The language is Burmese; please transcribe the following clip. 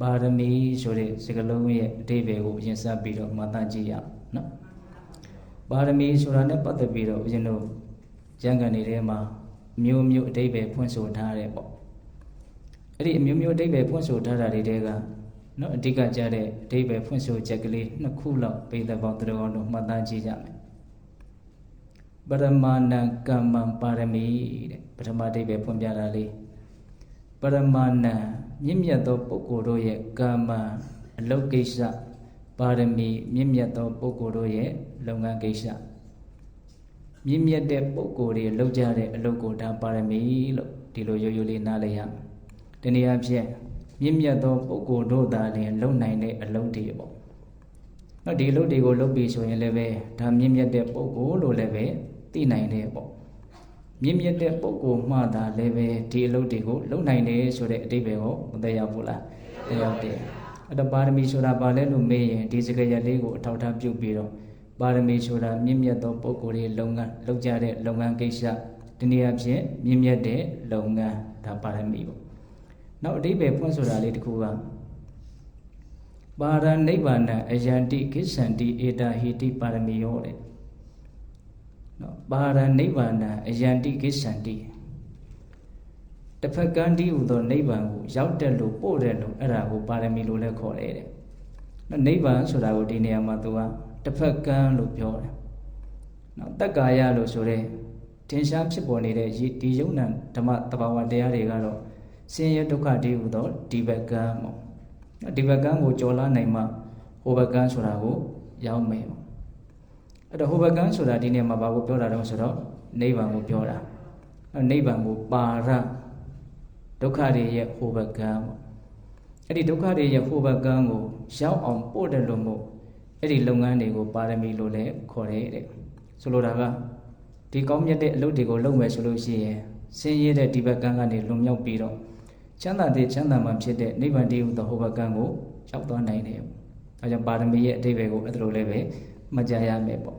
ပါရမီဆိုတဲ့စကားလုံးရဲ့အဓိပ္ပာယ်ကိုအရင်စပြီးတော့မှတ်သားကြည့်ရအောင်နော်ပါရမီဆိုတာနဲ့ပတ်သက်ပြီးတော့ဦးဇင်းတို့ကျမ်းဂန်တွေထဲမှာမျိုးမျိုးအဓိပ္ပာယ်ဖွင့်ဆိုထားတယ်ပေါ့အဲ့ဒီအမျိုးမျိုးအဓိပ္ပာယ်ဖွင့်ဆိုထားတာတွေတဲကနော်အဓိကကြတဲ့အဓိပ္ပာယ်ဖွင့်ဆိုချက်ကလေးနှစ်ခုလောက်ပိဿပေါင်းတော်တော်တို့မှတ်သားကြည့်ကြမယ်ပရမဏံကမ္မံပါရမီတဲ့ပထမအဓိပ္ပာယ်ဖွင့်ပြတာလေး ပရမဏံမြင့်မြတ်သောပုဂ္ဂိုလ်တို့ရဲ့ကာမအလုတ်ကိစ္စပါရမီမြင့်မြတ်သောပုဂ္ဂိုလ်တို့ရဲ့လုပ်ငန်းကိစ္စမြင့်မြတ်တဲ့ပုဂ္ဂိုလ်တွေလုပ်ကြတဲ့အလုပ်ကိုဒါပါရမီလို့ဒီလိုရိုးရိုးလေးနားလည်ရမယ်။ဒီနေရာဖြင့်မြင့်မြတ်သောပုဂ္ဂိုလ်တို့သာလျှင်လုပ်နိုင်တဲ့အလုပ်တွေပေါ့။နော်ဒီအလုပ်တွေကိုလုပ်ပြီးဆိုရင်လည်းပဲဒါမြင့်မြတ်တဲ့ပုဂ္ဂိုလ်လို့လည်းပဲသိနိုင်တယ်ပေါ့။ မြင့်မြတ်တဲ့ပုဂ္ဂိုလ်မှသာလည်းပဲဒီအလုပ်တွေကိုလုပ်နိုင်တယ်ဆိုတဲ့အတိပ္ပယ်ကိုမသိရဘူးလား။သိရောက်တယ်။အဲ့တော့ပါရမီဆိုတာဘာလဲလို့မေးရင်ဒီစကားရပ်လေးကိုအထောက်အထားပြုပြီးတော့ပါရမီဆိုတာမြင့်မြတ်သောပုဂ္ဂိုလ်တွေလုပ်ငန်းလုပ်ကြတဲ့လုပ်ငန်းကိစ္စဒီနေရာဖြင့်မြင့်မြတ်တဲ့လုပ်ငန်းဒါပါရမီပေါ့နောက်အတိပ္ပယ်ဖွင့်ဆိုတာလေးတစ်ခုကပါရနိဗ္ဗာန်အယန္တိကိစ္ဆန္တိဧတာဟိတိပါရမီယောတဲ့ နော်ပါရနိဗ္ဗာန်အယန္တိကိစ္ဆန္တိတစ်ဖက်ကန်းဒီဟူသောနိဗ္ဗာန်ကိုရောက်တဲ့လို့ပို့တဲ့လို့အဲ့ဒါကိုပါရမီလို့လည်းခေါ်တယ်တဲ့နော်နိဗ္ဗာန်ဆိုတာကိုဒီနေရာမှာသူကတစ်ဖက်ကန်းလို့ပြောတယ်နော်တက္ကာယလို့ဆိုတဲ့ထင်ရှားဖြစ်ပေါ်နေတဲ့ဒီယုံနံဓမ္မတဘာဝတရားတွေကတော့ဆင်းရဲဒုက္ခတည်းဟူသောဒီဘက်ကန်းပေါ့ဒီဘက်ကန်းကိုကြော်လာနိုင်မှဟိုဘက်ကန်းဆိုတာကိုရောက်မယ်ပေါ့ အဲ့တော့ဟိုဘက်ကန်းဆိုတာဒီနေရာမှာဘာကိုပြောတာတော့ဆိုတော့နိဗ္ဗာန်ကိုပြောတာနိဗ္ဗာန်ကိုပါရဒုက္ခတွေရဲ့ဟိုဘက်ကန်းပေါ့အဲ့ဒီဒုက္ခတွေရဲ့ဟိုဘက်ကန်းကိုရောက်အောင်ပို့တယ်လို့မို့အဲ့ဒီလုပ်ငန်းတွေကိုပါရမီလို့လည်းခေါ်တယ်တဲ့ဆိုလိုတာကဒီကောင်းမြတ်တဲ့အလုပ်တွေကိုလုပ်မယ်ဆိုလို့ရှိရင်ဆင်းရဲတဲ့ဒီဘက်ကန်းကနေလွန်မြောက်ပြီးတော့ချမ်းသာတဲ့ချမ်းသာမှဖြစ်တဲ့နိဗ္ဗာန်တည်းဟူသောဟိုဘက်ကန်းကိုရောက်သွားနိုင်တယ်။အဲကြောင့်ပါရမီရဲ့အတိပ္ပယ်ကိုအဲ့ဒါလိုလည်းပဲ မကြားရမယ်ပေါ့